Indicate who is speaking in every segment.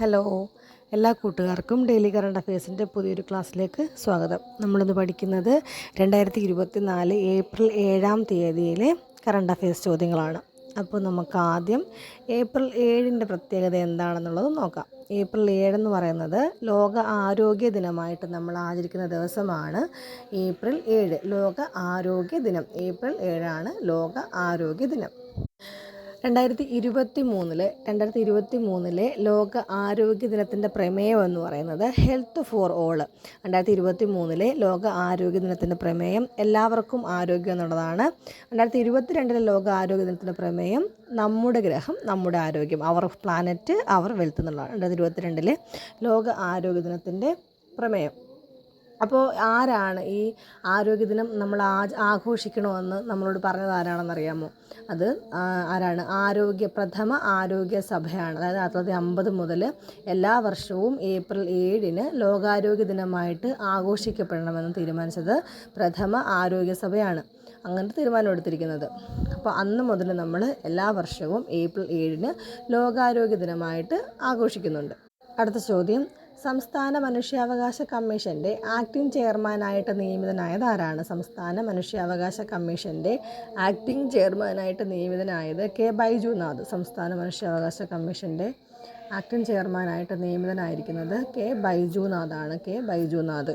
Speaker 1: Hello. എല്ലാ കൂട്ടുകാർക്കും daily current അഫയേഴ്സിന്റെ പുതിയൊരു ക്ലാസ്സിലേക്ക് സ്വാഗതം. നമ്മളിന്ന് പഠിക്കുന്നത് രണ്ടായിരത്തി ഇരുപത്തി നാല് ഏപ്രിൽ ഏഴാം തീയതിയിലെ കറണ്ട് അഫയേഴ്സ് ചോദ്യങ്ങളാണ്. അപ്പോൾ നമുക്ക് ആദ്യം ഏപ്രിൽ ഏഴിന്റെ പ്രത്യേകത എന്താണെന്നുള്ളത് നോക്കാം. ഏപ്രിൽ ഏഴെന്ന് പറയുന്നത് ലോക ആരോഗ്യ ദിനമായിട്ട് നമ്മൾ ആചരിക്കുന്ന ദിവസമാണ് ഏപ്രിൽ ഏഴ്. ലോക ആരോഗ്യ ദിനം. ഏപ്രിൽ ഏഴാണ് ലോക ആരോഗ്യ ദിനം. രണ്ടായിരത്തി ഇരുപത്തി മൂന്നിൽ രണ്ടായിരത്തി ഇരുപത്തി മൂന്നിലെ ലോക ആരോഗ്യ ദിനത്തിന്റെ പ്രമേയം എന്ന് പറയുന്നത് ഹെൽത്ത് ഫോർ ഓൾ രണ്ടായിരത്തി ഇരുപത്തി മൂന്നിലെ ലോക ആരോഗ്യ ദിനത്തിന്റെ പ്രമേയം എല്ലാവർക്കും ആരോഗ്യം എന്നുള്ളതാണ്. രണ്ടായിരത്തി ഇരുപത്തി രണ്ടിലെ ലോക ആരോഗ്യ ദിനത്തിന്റെ പ്രമേയം നമ്മുടെ ഗ്രഹം നമ്മുടെ ആരോഗ്യം അവർ പ്ലാനറ്റ് അവർ വെൽത്ത് എന്നുള്ളതാണ്. രണ്ടായിരത്തി ഇരുപത്തി രണ്ടിലെ ലോക ആരോഗ്യ ദിനത്തിന്റെ പ്രമേയം. അപ്പോൾ ആരാണ് ഈ ആരോഗ്യദിനം നമ്മൾ ആ ആഘോഷിക്കണമെന്ന് നമ്മളോട് പറഞ്ഞത് ആരാണെന്നറിയാമോ? അത് ആരാണ്? ആരോഗ്യ പ്രഥമ ആരോഗ്യ സഭയാണ്. അതായത് ആയിരത്തി തൊള്ളായിരത്തി അമ്പത് മുതൽ എല്ലാ വർഷവും ഏപ്രിൽ ഏഴിന് ലോകാരോഗ്യ ദിനമായിട്ട് ആഘോഷിക്കപ്പെടണമെന്ന് തീരുമാനിച്ചത് പ്രഥമ ആരോഗ്യ സഭയാണ്. അങ്ങനത്തെ തീരുമാനം എടുത്തിരിക്കുന്നത്. അപ്പോൾ അന്ന് മുതൽ നമ്മൾ എല്ലാ വർഷവും ഏപ്രിൽ ഏഴിന് ലോകാരോഗ്യ ദിനമായിട്ട് ആഘോഷിക്കുന്നുണ്ട്. അടുത്ത ചോദ്യം സംസ്ഥാന മനുഷ്യാവകാശ കമ്മീഷന്റെ ആക്ടിംഗ് ചെയർമാനായിട്ട് നിയമിതനായത് ആരാണ് സംസ്ഥാന മനുഷ്യാവകാശ കമ്മീഷന്റെ ആക്ടിംഗ് ചെയർമാനായിട്ട് നിയമിതനായത് കെ ബൈജുനാഥ് സംസ്ഥാന മനുഷ്യാവകാശ കമ്മീഷന്റെ ആക്ടിംഗ് ചെയർമാനായിട്ട് നിയമിതനായിരിക്കുന്നത് കെ ബൈജുനാഥാണ് കെ ബൈജുനാഥ്.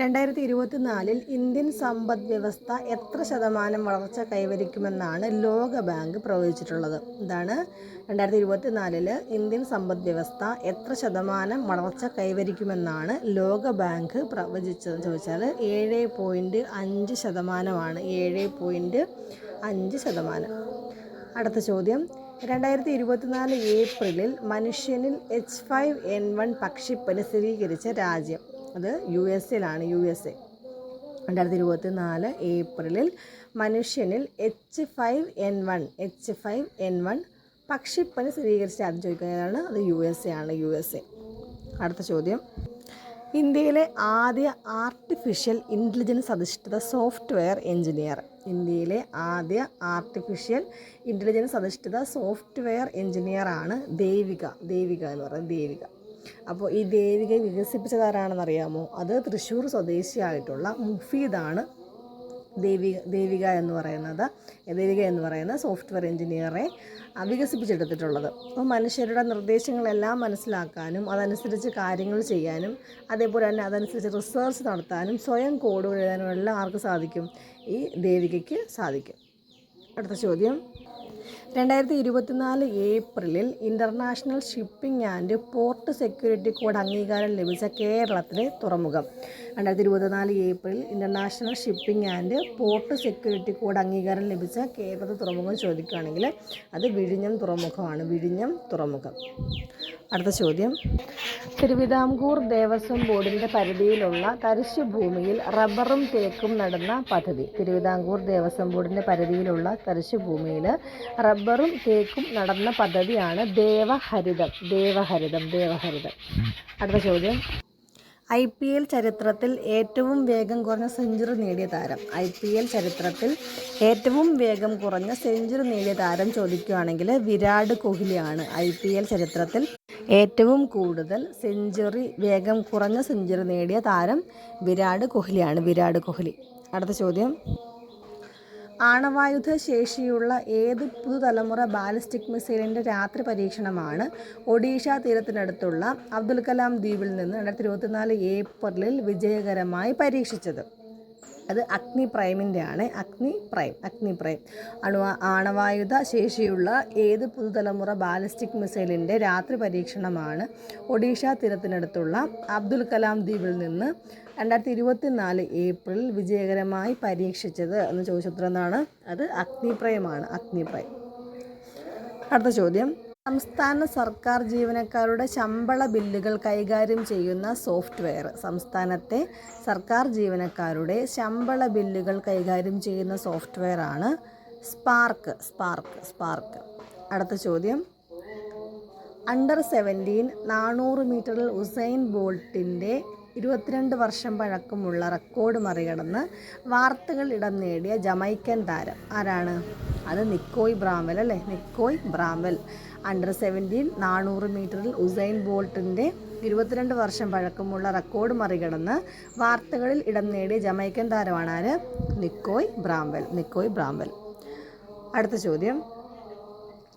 Speaker 1: രണ്ടായിരത്തി ഇരുപത്തിനാലിൽ ഇന്ത്യൻ സമ്പദ് വ്യവസ്ഥ എത്ര ശതമാനം വളർച്ച കൈവരിക്കുമെന്നാണ് ലോക ബാങ്ക് പ്രവചിച്ചിട്ടുള്ളത്. എന്താണ് രണ്ടായിരത്തി ഇരുപത്തിനാലിൽ ഇന്ത്യൻ സമ്പദ് വ്യവസ്ഥ എത്ര ശതമാനം വളർച്ച കൈവരിക്കുമെന്നാണ് ലോക ബാങ്ക് പ്രവചിച്ചതെന്ന് ചോദിച്ചാൽ ഏഴ് പോയിന്റ് അഞ്ച് ശതമാനമാണ്. ഏഴ് പോയിന്റ് അഞ്ച് ശതമാനം. അടുത്ത ചോദ്യം. രണ്ടായിരത്തി ഇരുപത്തിനാല് ഏപ്രിലിൽ മനുഷ്യനിൽ എച്ച് ഫൈവ് എൻ വൺ പക്ഷിപ്പനി സ്ഥിരീകരിച്ച രാജ്യം. അത് യു എസ് എയിലാണ് യു എസ് എ. രണ്ടായിരത്തി ഇരുപത്തി നാല് ഏപ്രിലിൽ മനുഷ്യനിൽ H five N one H five N one പക്ഷിപ്പനി സ്ഥിരീകരിച്ച ആദ്യം ചോദിക്കുന്നതാണ് അത് യു എസ് എ ആണ് യു എസ് എ. അടുത്ത ചോദ്യം. ഇന്ത്യയിലെ ആദ്യ ആർട്ടിഫിഷ്യൽ ഇന്റലിജൻസ് അധിഷ്ഠിത സോഫ്റ്റ്വെയർ എഞ്ചിനീയർ ഇന്ത്യയിലെ ആദ്യ ആർട്ടിഫിഷ്യൽ ഇന്റലിജൻസ് അധിഷ്ഠിത സോഫ്റ്റ്വെയർ എഞ്ചിനീയർ ആണ് ദേവിക. ദേവിക എന്ന് പറയുന്നത് ദേവിക. അപ്പോൾ ഈ ദേവിക വികസിപ്പിച്ചതാരാണെന്ന് അറിയാമോ അത് തൃശ്ശൂർ സ്വദേശിയായിട്ടുള്ള മുഫീദാണ് ദേവിക ദേവിക എന്ന് പറയുന്നത് ദേവിക എന്ന് പറയുന്ന സോഫ്റ്റ്വെയർ എഞ്ചിനീയറെ വികസിപ്പിച്ചെടുത്തിട്ടുള്ളത്. അപ്പോൾ മനുഷ്യരുടെ നിർദ്ദേശങ്ങളെല്ലാം മനസ്സിലാക്കാനും അതനുസരിച്ച് കാര്യങ്ങൾ ചെയ്യാനും അതേപോലെ തന്നെ അതനുസരിച്ച് റിസർച്ച് നടത്താനും സ്വയം കോഡ് എഴുതാനും എല്ലാം ആർക്ക് സാധിക്കും. ഈ ദേവികയ്ക്ക് സാധിക്കും. അടുത്ത ചോദ്യം. രണ്ടായിരത്തി ഇരുപത്തിനാല് ഏപ്രിലിൽ international shipping and port security code അംഗീകാരം ലഭിച്ച കേരളത്തിലെ തുറമുഖം. രണ്ടായിരത്തി ഇരുപത്തിനാല് April international shipping and port security code അംഗീകാരം ലഭിച്ച കേരളത്തിലെ തുറമുഖം ചോദിക്കുകയാണെങ്കിൽ അത് വിഴിഞ്ഞം തുറമുഖമാണ്. വിഴിഞ്ഞം തുറമുഖം. അടുത്ത ചോദ്യം. തിരുവിതാംകൂർ ദേവസ്വം ബോർഡിന്റെ പരിധിയിലുള്ള തരിശു ഭൂമിയിൽ റബ്ബറും തേക്കും നടുന്ന പദ്ധതി. തിരുവിതാംകൂർ ദേവസ്വം ബോർഡിന്റെ പരിധിയിലുള്ള തരിശു ഭൂമിയിൽ റബ്ബറും തേക്കും നടന്ന പദ്ധതിയാണ് ദേവഹരിതം. ദേവഹരിതം ദേവഹരിതം. അടുത്ത ചോദ്യം. ഐ പി എൽ ചരിത്രത്തിൽ ഏറ്റവും വേഗം കുറഞ്ഞ സെഞ്ചുറി നേടിയ താരം. ഐ പി എൽ ചരിത്രത്തിൽ ഏറ്റവും വേഗം കുറഞ്ഞ സെഞ്ചുറി നേടിയ താരം ചോദിക്കുകയാണെങ്കിൽ വിരാട് കോഹ്ലിയാണ്. ഐ പി എൽ ചരിത്രത്തിൽ ഏറ്റവും കൂടുതൽ സെഞ്ചുറി വേഗം കുറഞ്ഞ സെഞ്ചുറി നേടിയ താരം വിരാട് കോഹ്ലിയാണ്. വിരാട് കോഹ്ലി. അടുത്ത ചോദ്യം. ആണവായുധ ശേഷിയുള്ള ഏത് പുതുതലമുറ ബാലിസ്റ്റിക് മിസൈലിന്റെ രാത്രി പരീക്ഷണമാണ് ഒഡീഷ തീരത്തിനടുത്തുള്ള അബ്ദുൽ കലാം ദ്വീപിൽ നിന്ന് രണ്ടായിരത്തി ഇരുപത്തിനാല് ഏപ്രിലിൽ വിജയകരമായി പരീക്ഷിച്ചത്. അത് അഗ്നി പ്രൈമിന്റെ ആണ് അഗ്നി പ്രൈം അഗ്നി പ്രൈം. അണു ആണവായുധ ശേഷിയുള്ള ഏത് പുതുതലമുറ ബാലിസ്റ്റിക് മിസൈലിന്റെ രാത്രി പരീക്ഷണമാണ് ഒഡീഷ തീരത്തിനടുത്തുള്ള അബ്ദുൽ കലാം ദ്വീപിൽ നിന്ന് രണ്ടായിരത്തി ഇരുപത്തി നാല് ഏപ്രിൽ വിജയകരമായി പരീക്ഷിച്ചത് എന്ന് ചോദിച്ചുത്തരം എന്നാണ് അത് അഗ്നിപ്രയമാണ് അഗ്നിപ്രയം അടുത്ത ചോദ്യം. സംസ്ഥാന സർക്കാർ ജീവനക്കാരുടെ ശമ്പള ബില്ലുകൾ കൈകാര്യം ചെയ്യുന്ന സോഫ്റ്റ്വെയർ. സംസ്ഥാനത്തെ സർക്കാർ ജീവനക്കാരുടെ ശമ്പള ബില്ലുകൾ കൈകാര്യം ചെയ്യുന്ന സോഫ്റ്റ്വെയർ ആണ് സ്പാർക്ക് സ്പാർക്ക് സ്പാർക്ക്. അടുത്ത ചോദ്യം. അണ്ടർ സെവന്റീൻ നാനൂറ് മീറ്ററിൽ ഉസൈൻ ബോൾട്ടിന്റെ ഇരുപത്തിരണ്ട് വർഷം പഴക്കമുള്ള റെക്കോർഡ് മറികടന്ന് വാർത്തകൾ ഇടം നേടിയ ജമൈക്കൻ താരം ആരാണ്? അത് നിക്കോയ് ബ്രാംവൽ അല്ലേ? നിക്കോയ് ബ്രാംവൽ. അണ്ടർ സെവന്റീൻ നാനൂറ് മീറ്ററിൽ ഉസൈൻ ബോൾട്ടിന്റെ ഇരുപത്തിരണ്ട് വർഷം പഴക്കമുള്ള റെക്കോർഡ് മറികടന്ന് വാർത്തകളിൽ ഇടം നേടിയ ജമൈക്കൻ താരമാണ് ആര്? നിക്കോയ് ബ്രാംബൽ നിക്കോയ് ബ്രാംബൽ അടുത്ത ചോദ്യം.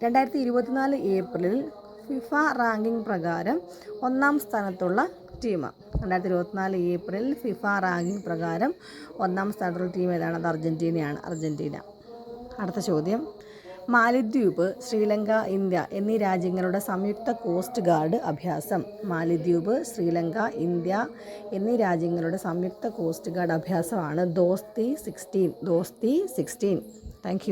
Speaker 1: രണ്ടായിരത്തി ഇരുപത്തിനാല് ഏപ്രിലിൽ ഫിഫ റാങ്കിംഗ് പ്രകാരം ഒന്നാം സ്ഥാനത്തുള്ള ടീം രണ്ടായിരത്തി ഇരുപത്തിനാല് ഏപ്രിൽ ഫിഫ റാങ്കിംഗ് പ്രകാരം ഒന്നാം സ്ഥാനത്തുള്ള ടീം ഏതാണ്? അത് അർജന്റീനയാണ് അർജന്റീന അടുത്ത ചോദ്യം. മാലിദ്വീപ് ശ്രീലങ്ക ഇന്ത്യ എന്നീ രാജ്യങ്ങളുടെ സംയുക്ത കോസ്റ്റ് ഗാർഡ് അഭ്യാസം. മാലിദ്വീപ് ശ്രീലങ്ക ഇന്ത്യ എന്നീ രാജ്യങ്ങളുടെ സംയുക്ത coast guard അഭ്യാസമാണ് Dosti sixteen. Dosti sixteen. Thank